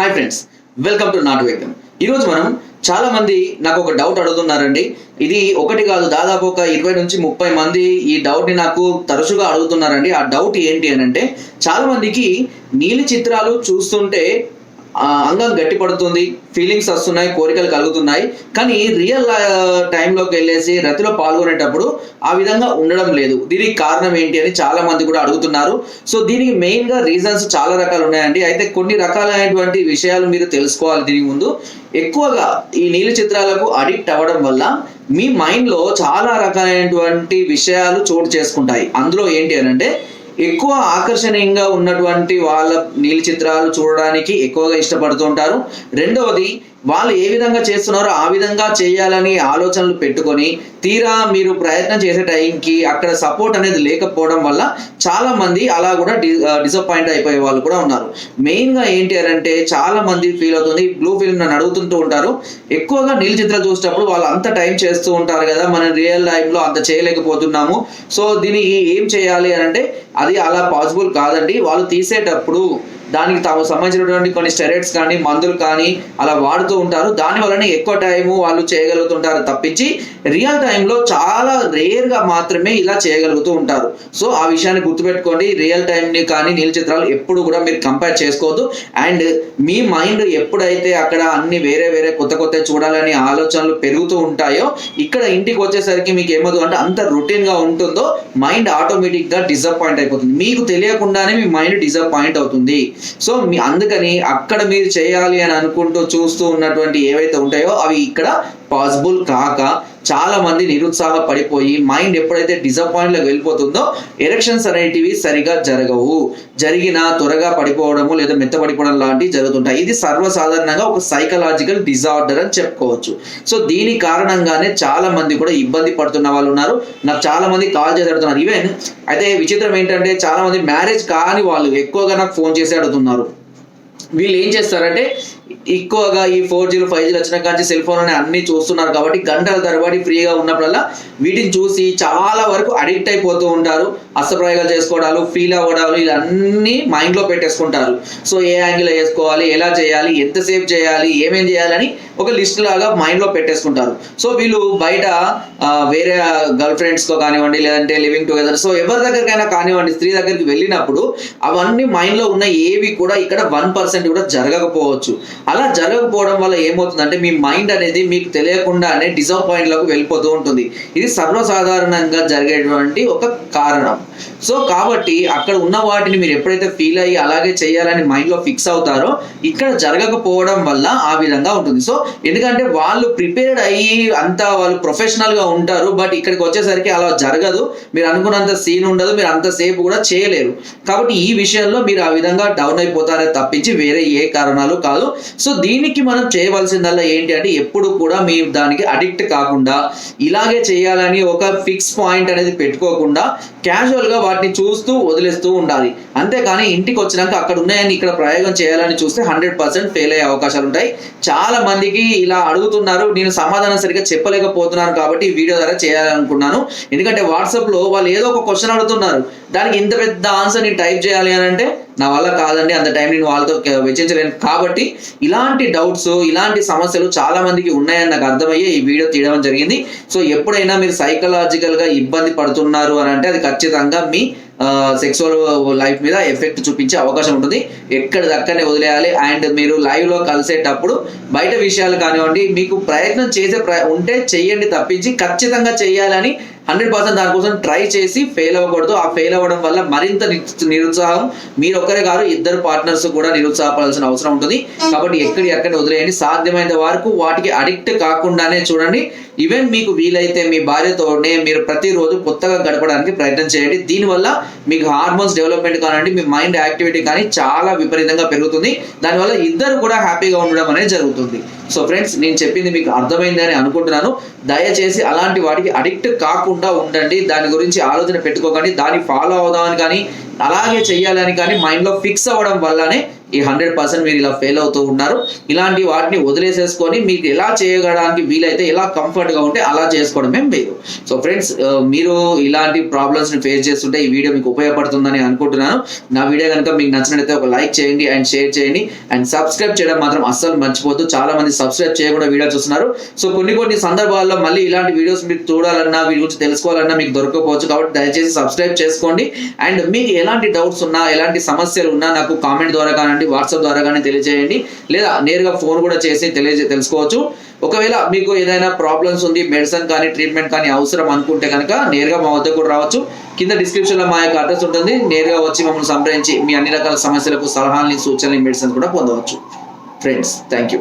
Hi friends welcome to నాటు వేగం ఈరోజు మనం చాలా మంది నాకు ఒక డౌట్ అడుగుతున్నారండి. ఇది ఒకటి కాదు దాదాపు ఒక ఇరవై నుంచి ముప్పై మంది ఈ డౌట్ని నాకు తరచుగా అడుగుతున్నారండి. ఆ డౌట్ ఏంటి అని అంటే చాలా మందికి నీలి చిత్రాలు చూస్తుంటే అంగం గట్టి పడుతుంది ఫీలింగ్స్ వస్తున్నాయి కోరికలు కలుగుతున్నాయి. కానీ రియల్ టైంలోకి వెళ్ళేసి రతిలో పాల్గొనేటప్పుడు ఆ విధంగా ఉండడం లేదు. దీనికి కారణం ఏంటి అని చాలా మంది కూడా అడుగుతున్నారు. సో దీనికి మెయిన్గా రీజన్స్ చాలా రకాలు ఉన్నాయండి. అయితే కొన్ని రకాలైనటువంటి విషయాలు మీరు తెలుసుకోవాలి దీని ముందు. ఎక్కువగా ఈ నీలి చిత్రాలకు అడిక్ట్ అవ్వడం వల్ల మీ మైండ్లో చాలా రకాలైనటువంటి విషయాలు చోటు చేసుకుంటాయి. అందులో ఏంటి అని అంటే ఎక్కువ ఆకర్షణీయంగా ఉన్నటువంటి వాళ్ళ నీలి చిత్రాలు చూడడానికి ఎక్కువగా ఇష్టపడుతుంటారు. రెండవది వాళ్ళు ఏ విధంగా చేస్తున్నారో ఆ విధంగా చేయాలని ఆలోచనలు పెట్టుకొని తీరా మీరు ప్రయత్నం చేసే టైంకి అక్కడ సపోర్ట్ అనేది లేకపోవడం వల్ల చాలా మంది అలా కూడా డిసప్పాయింట్ అయిపోయే వాళ్ళు కూడా ఉన్నారు. మెయిన్గా ఏంటి అని అంటే చాలా మంది ఫీల్ అవుతుంది బ్లూ ఫిల్మ్ నన్ను అడుగుతుంటూ ఉంటారు. ఎక్కువగా నీళ్ళ చిత్రాలు చూసేటప్పుడు వాళ్ళు అంత టైం చేస్తూ ఉంటారు కదా మనం రియల్ లైఫ్లో అంత చేయలేకపోతున్నాము. సో దీనికి ఏం చేయాలి అని అంటే అది అలా పాసిబుల్ కాదండి. వాళ్ళు తీసేటప్పుడు దానికి తాము సంబంధించినటువంటి కొన్ని స్టెరాయిడ్స్ కానీ మందులు కానీ అలా వాడుతూ ఉంటారు. దాని వలన ఎక్కువ టైము వాళ్ళు చేయగలుగుతుంటారు తప్పించి రియల్ టైంలో చాలా రేర్గా మాత్రమే ఇలా చేయగలుగుతూ ఉంటారు. సో ఆ విషయాన్ని గుర్తుపెట్టుకోండి. రియల్ టైంని కానీ నీళ్ళ చిత్రాలు ఎప్పుడు కూడా మీరు కంపేర్ చేసుకోవద్దు. అండ్ మీ మైండ్ ఎప్పుడైతే అక్కడ అన్ని వేరే వేరే కొత్త కొత్త చూడాలని ఆలోచనలు పెరుగుతూ ఉంటాయో ఇక్కడ ఇంటికి వచ్చేసరికి మీకు ఏమదు అంటే అంత రొటీన్గా ఉంటుందో మైండ్ ఆటోమేటిక్గా డిసప్పాయింట్ అయిపోతుంది. మీకు తెలియకుండానే మీ మైండ్ డిసప్పాయింట్ అవుతుంది. సో మీ అందుకని అక్కడ మీరు చేయాలి అని అనుకుంటూ చూస్తూ ఉన్నటువంటి ఏవైతే ఉంటాయో అవి ఇక్కడ పాసిబుల్ కాక చాలా మంది నిరుత్సాహ పడిపోయి మైండ్ ఎప్పుడైతే డిసప్పాయింట్ వెళ్ళిపోతుందో ఎరెక్షన్స్ అనేటివి సరిగా జరగవు. జరిగిన త్వరగా పడిపోవడము లేదా మెత్తపడిపోవడం లాంటివి జరుగుతుంటాయి. ఇది సర్వసాధారణంగా ఒక సైకలాజికల్ డిజార్డర్ అని చెప్పుకోవచ్చు. సో దీని కారణంగానే చాలా మంది కూడా ఇబ్బంది పడుతున్న వాళ్ళు ఉన్నారు. నాకు చాలా మంది కాల్ చేసి అడుగుతున్నారు. ఈవెన్ అయితే విచిత్రం ఏంటంటే చాలా మంది మ్యారేజ్ కాని వాళ్ళు ఎక్కువగా నాకు ఫోన్ చేసి అడుగుతున్నారు. వీళ్ళు ఏం చేస్తారంటే ఎక్కువగా ఈ ఫోర్ జీరో ఫైవ్ జీలు వచ్చిన కానీ సెల్ ఫోన్ అనే అన్ని చూస్తున్నారు కాబట్టి గంటల తరబడి ఫ్రీగా ఉన్నప్పుడల్లా వీటిని చూసి చాలా వరకు అడిక్ట్ అయిపోతూ ఉంటారు. అస్తప్రయోగాలు చేసుకోవడాలు ఫీల్ అవ్వడాలు ఇవన్నీ మైండ్లో పెట్టేసుకుంటారు. సో ఏ యాంగిల్ వేసుకోవాలి ఎలా చేయాలి ఎంతసేపు చేయాలి ఏమేం చేయాలని ఒక లిస్ట్ లాగా మైండ్లో పెట్టేసుకుంటారు. సో వీళ్ళు బయట వేరే గర్ల్ ఫ్రెండ్స్తో కానివ్వండి లేదంటే లివింగ్ టుగెదర్ సో ఎవరి దగ్గరికైనా కానివ్వండి స్త్రీ దగ్గరికి వెళ్ళినప్పుడు అవన్నీ మైండ్లో ఉన్న ఏవి కూడా ఇక్కడ వన్ పర్సెంట్ కూడా జరగకపోవచ్చు. అలా జరగకపోవడం వల్ల ఏమవుతుందంటే మీ మైండ్ అనేది మీకు తెలియకుండానే డిసప్పాయింట్లకు వెళ్ళిపోతూ ఉంటుంది. ఇది సర్వసాధారణంగా జరిగేటువంటి ఒక కారణం. సో కాబట్టి అక్కడ ఉన్న వాటిని మీరు ఎప్పుడైతే ఫీల్ అయ్యి అలాగే చేయాలని మైండ్లో ఫిక్స్ అవుతారో ఇక్కడ జరగకపోవడం వల్ల ఆ విధంగా ఉంటుంది. సో ఎందుకంటే వాళ్ళు ప్రిపేర్డ్ అయ్యి అంతా వాళ్ళు ప్రొఫెషనల్గా ఉంటారు బట్ ఇక్కడికి వచ్చేసరికి అలా జరగదు. మీరు అనుకున్నంత సీన్ ఉండదు మీరు అంతసేపు కూడా చేయలేరు. కాబట్టి ఈ విషయంలో మీరు ఆ విధంగా డౌన్ అయిపోతారే తప్పించి వేరే ఏ కారణాలు కాదు. సో దీనికి మనం చేయవలసిందల్లా ఏంటి అంటే ఎప్పుడు కూడా మీ దానికి అడిక్ట్ కాకుండా ఇలాగే చేయాలని ఒక ఫిక్స్ పాయింట్ అనేది పెట్టుకోకుండా క్యాజువల్గా వాటిని చూస్తూ వదిలేస్తూ ఉండాలి. అంతేకాని ఇంటికి వచ్చినాక అక్కడ ఉన్నాయని ఇక్కడ ప్రయోగం చేయాలని చూస్తే హండ్రెడ్ పర్సెంట్ ఫెయిల్ అయ్యే అవకాశాలు ఉంటాయి. చాలా మందికి ఇలా అడుగుతున్నారు. నేను సమాధానం సరిగ్గా చెప్పలేకపోతున్నాను కాబట్టి వీడియో ద్వారా చేయాలనుకున్నాను. ఎందుకంటే వాట్సాప్లో వాళ్ళు ఏదో ఒక క్వశ్చన్ అడుగుతున్నారు. దానికి ఇంత పెద్ద ఆన్సర్ నేను టైప్ చేయాలి అని అంటే నా వల్ల కాదండి అంత టైం నేను వాళ్ళతో వెచ్చించలేను. కాబట్టి ఇలాంటి డౌట్స్ ఇలాంటి సమస్యలు చాలా మందికి ఉన్నాయని నాకు అర్థమయ్యే ఈ వీడియో తీయడం జరిగింది. సో ఎప్పుడైనా మీరు సైకలాజికల్గా ఇబ్బంది పడుతున్నారు అని అంటే అది ఖచ్చితంగా మీ సెక్సువల్ లైఫ్ మీద ఎఫెక్ట్ చూపించే అవకాశం ఉంటుంది. ఎక్కడ దక్కనే వదిలేయాలి. అండ్ మీరు లైవ్లో కలిసేటప్పుడు బయట విషయాలు కానివ్వండి మీకు ప్రయత్నం చేసే ఉంటే చెయ్యండి తప్పించి ఖచ్చితంగా చేయాలని హండ్రెడ్ పర్సెంట్ దానికోసం ట్రై చేసి ఫెయిల్ అవ్వకూడదు. ఆ ఫెయిల్ అవ్వడం వల్ల మరింత నిరుత్సాహం. మీరు ఒక్కరే కాదు ఇద్దరు పార్ట్నర్స్ కూడా నిరుత్సాహపడాల్సిన అవసరం ఉంటుంది. కాబట్టి ఎక్కడి ఎక్కడ వదిలేయండి. సాధ్యమైనంత వరకు వాటికి అడిక్ట్ కాకుండానే చూడండి. ఈవెన్ మీకు వీలైతే మీ భార్యతోనే మీరు ప్రతిరోజు కొత్తగా గడపడానికి ప్రయత్నం చేయండి. దీనివల్ల మీకు హార్మోన్స్ డెవలప్మెంట్ కానివ్వండి మీ మైండ్ యాక్టివిటీ కానీ చాలా విపరీతంగా పెరుగుతుంది. దానివల్ల ఇద్దరు కూడా హ్యాపీగా ఉండడం అనేది జరుగుతుంది. సో ఫ్రెండ్స్ నేను చెప్పింది మీకు అర్థమైంది అని అనుకుంటున్నాను. దయచేసి అలాంటి వాటికి అడిక్ట్ కాకుండా ఉండండి. దాని గురించి ఆలోచన పెట్టుకోకండి. దాన్ని ఫాలో అవుదామని కానీ అలాగే చేయాలని కానీ మైండ్లో ఫిక్స్ అవ్వడం వల్లనే ఈ హండ్రెడ్ పర్సెంట్ మీరు ఇలా ఫెయిల్ అవుతూ ఉన్నారు. ఇలాంటి వాటిని వదిలేసేసుకొని మీకు ఎలా చేయడానికి వీలైతే ఎలా కంఫర్ట్గా ఉంటే అలా చేసుకోవడమే మీరు సో ఫ్రెండ్స్ మీరు ఇలాంటి ప్రాబ్లమ్స్ని ఫేస్ చేస్తుంటే ఈ వీడియో మీకు ఉపయోగపడుతుందని అనుకుంటున్నాను. నా వీడియో కనుక మీకు నచ్చినట్లయితే ఒక లైక్ చేయండి అండ్ షేర్ చేయండి. అండ్ సబ్స్క్రైబ్ చేయడం మాత్రం అస్సలు మర్చిపోద్దు చాలా మంది సబ్స్క్రైబ్ చేయకుండా వీడియో చూస్తున్నారు. సో కొన్ని కొన్ని సందర్భాల్లో మళ్ళీ ఇలాంటి వీడియోస్ మీరు చూడాలన్నా వీటి గురించి తెలుసుకోవాలన్నా మీకు దొరకకపోవచ్చు కాబట్టి దయచేసి సబ్స్క్రైబ్ చేసుకోండి. అండ్ మీకు ఎలాంటి డౌట్స్ ఉన్నా ఎలాంటి సమస్యలు ఉన్నా నాకు కామెంట్ ద్వారా కానివ్వండి వాట్సాప్ ద్వారా కానీ తెలియజేయండి. లేదా నేరుగా ఫోన్ కూడా చేసి తెలియజే తెలుసుకోవచ్చు. ఒకవేళ మీకు ఏదైనా ప్రాబ్లమ్స్ ఉంది మెడిసిన్ కానీ ట్రీట్మెంట్ కానీ అవసరం అనుకుంటే కనుక నేరుగా మా వద్దకు కూడా రావచ్చు. కింద డిస్క్రిప్షన్లో మా యొక్క అడ్రస్ ఉంటుంది. నేరుగా వచ్చి మమ్మల్ని సంప్రదించి మీ అన్ని రకాల సమస్యలకు సలహాలని సూచనలు మెడిసిన్ కూడా పొందవచ్చు. Friends thank you